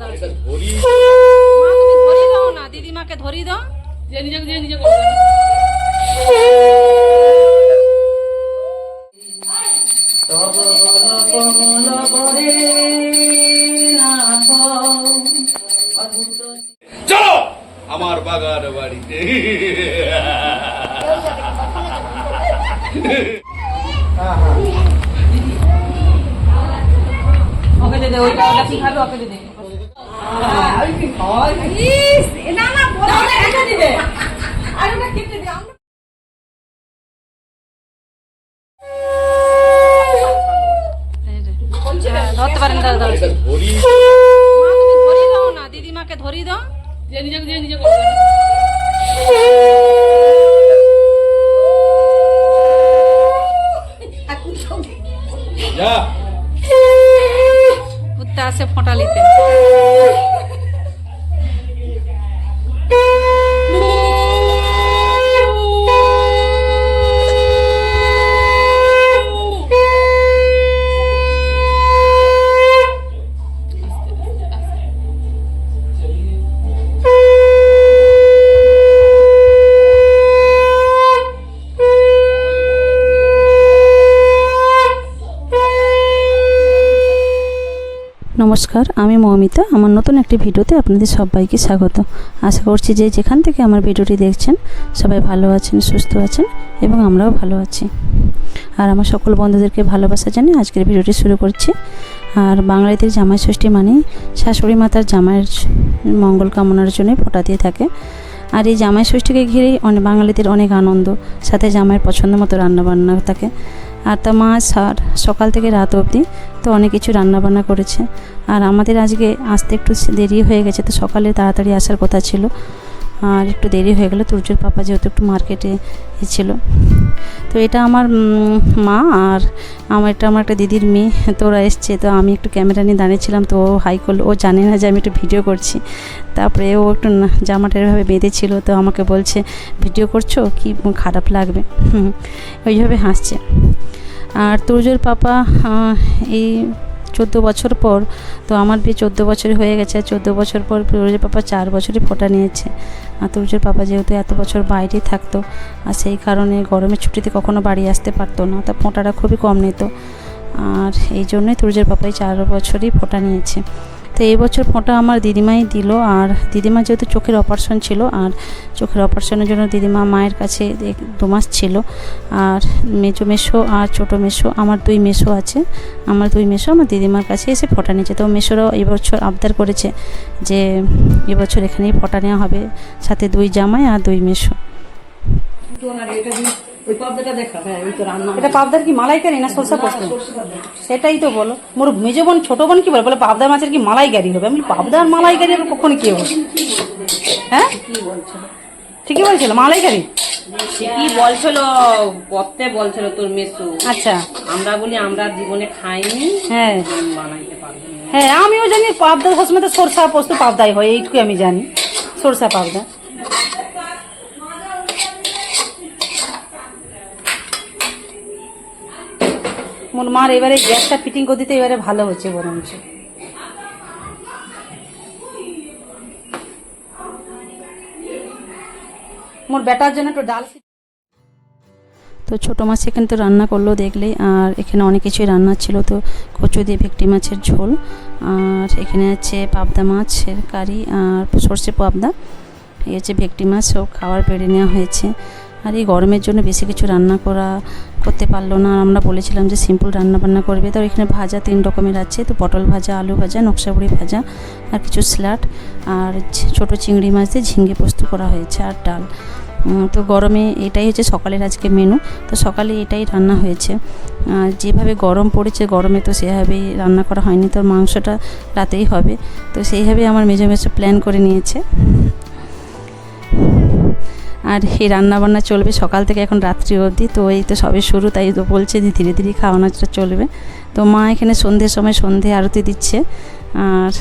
দাও। না দিদিমাকে ধরিয়ে দাও। যে নিজে যে নিজে চলো আমার বাগান বাড়িতে। ওকে দে দে ওইটা ওটা কি খাবে ওকে দে দে। না না হ্যাঁ, দাদা মা তুমি ধরিয়ে দাও না দিদিমাকে ধরিয়ে যে নিজে যে নিজে করবে যা কুত্তা ফোঁটালিতে নমস্কার, আমি মৌমিতা। আমার নতুন একটি ভিডিওতে আপনাদের সবাইকে স্বাগত। আশা করছি যে যেখান থেকে আমার ভিডিওটি দেখছেন, সবাই ভালো আছেন, সুস্থ আছেন এবং আমরাও ভালো আছি। আর আমার সকল বন্ধুদেরকে ভালোবাসা জানিয়ে আজকের ভিডিওটি শুরু করছি। আর বাঙালিদের জামাই ষষ্ঠী মানে শাশুড়ি মাতার জামাইয়ের মঙ্গল কামনার জন্য ফোঁটা দিয়ে থাকে। আর এই জামাই ষষ্ঠীকে ঘিরেই অনেক বাঙালিদের অনেক আনন্দ, সাথে জামাইয়ের পছন্দ মতো রান্নাবান্না থাকে। আর তা মা সার সকাল থেকে রাত অবধি তো অনেক কিছু রান্নাবান্না করেছে। আর আমাদের আজকে আসতে একটু দেরি হয়ে গেছে, তো সকালে তাড়াতাড়ি আসার কথা ছিল। আর একটু দেরি হয়ে গেলো তুর্যর পাপা যেহেতু একটু মার্কেটে ছিল তো এটা আমার মা আর আমার এটা আমার একটা দিদির মেয়ে তোরা এসছে। তো আমি একটু ক্যামেরা নিয়ে দাঁড়িয়েছিলাম তো ও হাই করল, ও জানে না যে আমি একটু ভিডিও করছি। তারপরে ও একটু জামাটা এভাবে বেঁধেছিল, তো আমাকে বলছে, ভিডিও করছ? কি খারাপ লাগবে? ওইভাবে হাসছে। আর তুর্যর পাপা এই চোদ্দ বছর পর, তো আমার বিয়ে চোদ্দ বছর হয়ে গেছে। চোদ্দ বছর পর তুর্যের পাপা চার বছরই ফোটা নিয়েছে। আর তুর্যের পাপা যেহেতু এত বছর বাইরেই থাকতো, আর সেই কারণে গরমের ছুটিতে কখনো বাড়ি আসতে পারতো না, তা ফোঁটাটা খুবই কম নিত। আর এই জন্যই তুরজের পাপাই চার বছরই ফোঁটা নিয়েছে। তো এই বছর ফোঁটা আমার দিদিমাই দিল আর দিদিমা যেহেতু চোখের অপারেশন ছিল আর চোখের অপারেশনের জন্য দিদিমা মায়ের কাছে দু মাস ছিল আর মেজো মেশো আর ছোটো মেশো আমার দুই মেশো আছে। আমার দুই মেশো আমার দিদিমার কাছে এসে ফোঁটা নিয়েছে। তো মেশোরাও এবছর আবদার করেছে যে এবছর এখানেই ফোঁটা নেওয়া হবে, সাথে দুই জামাই আর দুই মেশো ওই পাবদাটা দেখা হ্যাঁ ওই তো রান্না এটা পাবদার কি মালাইকারি না সরষা পোস্ত? সেটাই তো বলো। মোর মেজো বোন ছোট বোন কি বলে? বলে পাবদার মাছের কি মালাইকারি হবে? আমি পাবদার মালাইকারি হবে কখন কি হবে? হ্যাঁ? ঠিকই বলছিল মালাইকারি? কি বলছিল পড়তে বলছিল তোর মেসু। আচ্ছা। আমরা বলি আমরা জীবনে খাইনি হ্যাঁ। বানাইতে পারব হ্যাঁ আমিও জানি পাবদা সবসময় তো সরষা পোস্ত পাবদাই হয় এইটুকু আমি জানি সরষা পাবদা। মোর মার, এবারে গ্যাসটা ফিটিং করে দিতে এবারে ভালো হচ্ছে বরঞ্চ। মোর বেটার জন্য একটু ডাল তো ছোটো মাছ এখানে তো রান্না করল দেখলেই, আর এখানে অনেক কিছুই রান্না ছিল, তো কচু দিয়ে ভেকটি মাছের ঝোল, আর এখানে আছে পাবদা মাছের কারি, আর সর্ষে পাবদা, এই হচ্ছে ভেটকি মাছ, সব খাবার বেড়ে নেওয়া হয়েছে। আর এই গরমের জন্য বেশি কিছু রান্না করা করতে পারল না। আমরা বলেছিলাম যে সিম্পল রান্না বান্না করবে। তো এখানে ভাজা তিন রকমের আছে। তো পটল ভাজা, আলু ভাজা, নকশাবড়ি ভাজা আর কিছু স্যালাড। আর ছোটো চিংড়ি মাছ দিয়ে ঝিঙ্গে পোস্ত করা হয়েছে আর ডাল। তো গরমে এটাই হচ্ছে সকালের আজকে মেনু তো সকালে এটাই রান্না হয়েছে। যেভাবে গরম পড়েছে, গরমে তো সেভাবেই রান্না করা হয়নি। তো মাংসটা রাতেই হবে। তো সেইভাবে আমার মেজো মেজো প্ল্যান করে নিয়েছে। আর এই রান্না বান্না চলবে সকাল থেকে এখন রাত্রি অবধি, তো এই তো সবে শুরু, তাই তো বলছে যে ধীরে ধীরে খাওয়ানোটা চলবে। তো মা এখানে সন্ধ্যের সময় সন্ধে আরতি দিচ্ছে, আর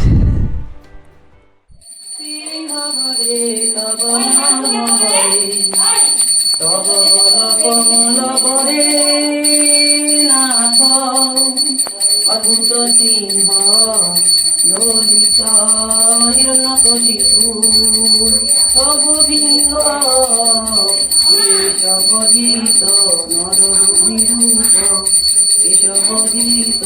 সিংহ ললিত হিরণ্যকশিপু তবু ভিঙ্গ কেশবজিত নরবিরূপ কেশবজিত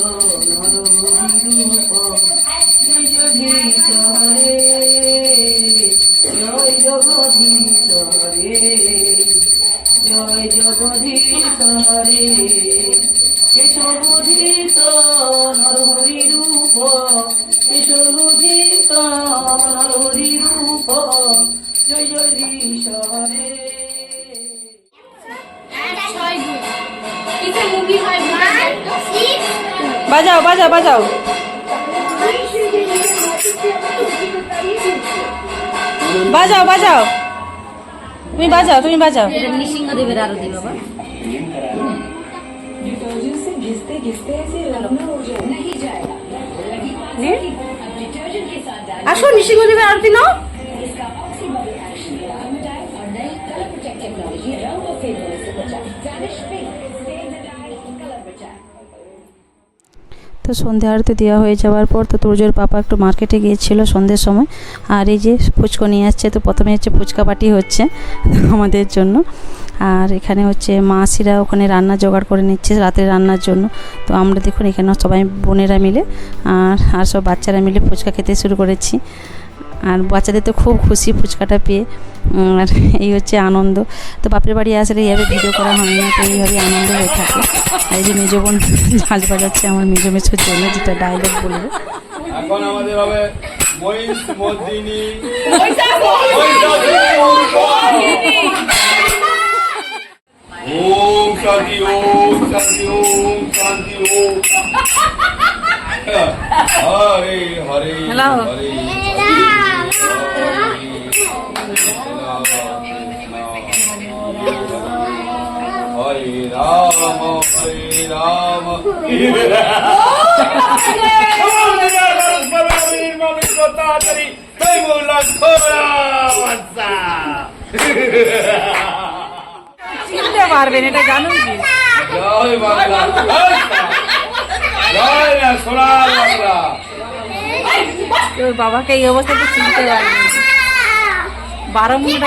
রূপ। জয় বাজাও বাজাও বাজাও। বাজাও বাজাও। তুমি বাজাও তুমি বাজাও। নৃসিংহদেবের আরতি বাবা। আসো নিশিগঞ্জের আরতি নাও। তো সন্ধে আরতি দেওয়া হয়ে যাওয়ার পর তো তুর্যর পাপা একটু মার্কেটে গিয়েছিল সন্ধ্যের সময়। আর এই যে ফুচকো নিয়ে আসছে, তো প্রথমে হচ্ছে ফুচকা পাটি হচ্ছে আমাদের জন্য। আর এখানে হচ্ছে মাসিরা ওখানে রান্না জোগাড় করে নিচ্ছে রাতের রান্নার জন্য। তো আমরা দেখুন এখানে সবাই বোনেরা মিলে আর আর সব বাচ্চারা মিলে ফুচকা খেতে শুরু করেছি। আর বাচ্চাদের তো খুব খুশি ফুচকাটা পেয়ে আর এই হচ্ছে আনন্দ। তো বাপের বাড়ি আসলে এইভাবে ভিডিও করা হয় না তো এইভাবে আনন্দ হয়ে থাকে। আর এই যে মেজো বোন ঝাঁঝ বাজাচ্ছে আমার মেজো মেজোর জন্য যেটা ডায়লগ বলবে। এখন আমাদের হবে ওম শান্তি ওম শান্তি ওম শান্তি ওম। হরে হরে হরে। চিনতে পারবেন এটা জানুন কি বাবাকে এই অবস্থাতে চিনতে পারবেন বারো মিনিট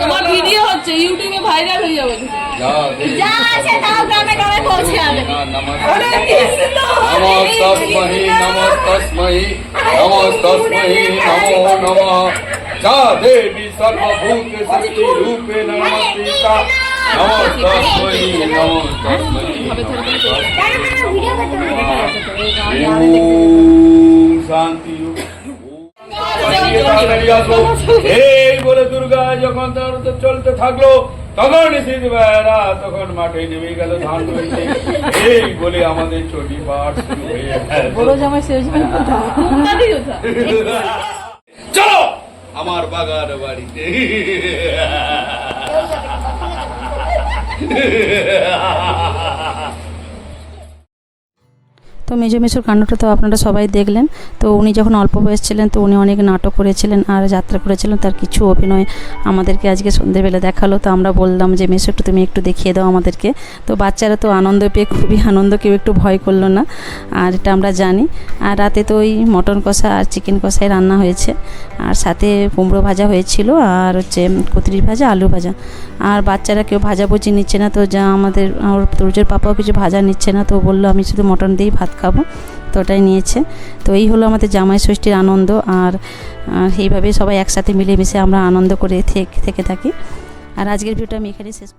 তোমার ভিডিও হচ্ছে ইউটিউবে ভাইরাল হয়ে যাবে যা নমস্তস্মহি নমস্তস্মহি নমস্তস্মহি নমো নমঃ যা দেবী সর্বভূত শক্তি রূপে নমস্তিতা নমস্তস্মহি নমস্তস্মহি শান্তি থাকল তখন তখন মাঠে নেমে গেল ধান এই বলে আমাদের চটি পাঠ শুরু হয়ে গেল। বড় জামাই শেষ চলো! আমার বাগান বাড়িতে। তো মেজো মেজোর কাণ্ডটা তো আপনারা সবাই দেখলেন। তো উনি যখন অল্প বয়স ছিলেন, তো উনি অনেক নাটক করেছিলেন আর যাত্রা করেছিলেন। তার কিছু অভিনয় আমাদেরকে আজকে সন্ধেবেলা দেখাল। তো আমরা বললাম যে মেসো একটু তুমি একটু দেখিয়ে দাও আমাদেরকে। তো বাচ্চারা তো আনন্দ পেয়ে, খুবই আনন্দ, কেউ একটু ভয় করল না। আর এটা আমরা জানি। আর রাতে তো ওই মটন কষা আর চিকেন কষাই রান্না হয়েছে। আর সাথে কুমড়ো ভাজা হয়েছিল আর হচ্ছে কুতরি ভাজা, আলু ভাজা। আর বাচ্চারা কেউ ভাজা ভাজাভুজি নিচ্ছে না, তো যা আমাদের আমার তুর্যের পাপাও কিছু ভাজা নিচ্ছে না। তো বলল, আমি শুধু মটন দিয়েই ভাত খাব। তো ওটাই নিয়েছে। তো এই হলো আমাদের জামাই ষষ্ঠীর আনন্দ আর এইভাবে সবাই একসাথে মিলেমিশে আমরা আনন্দ করে থেকে থেকে থাকি। আর আজকের ভিডিওটা আমি এখানে শেষ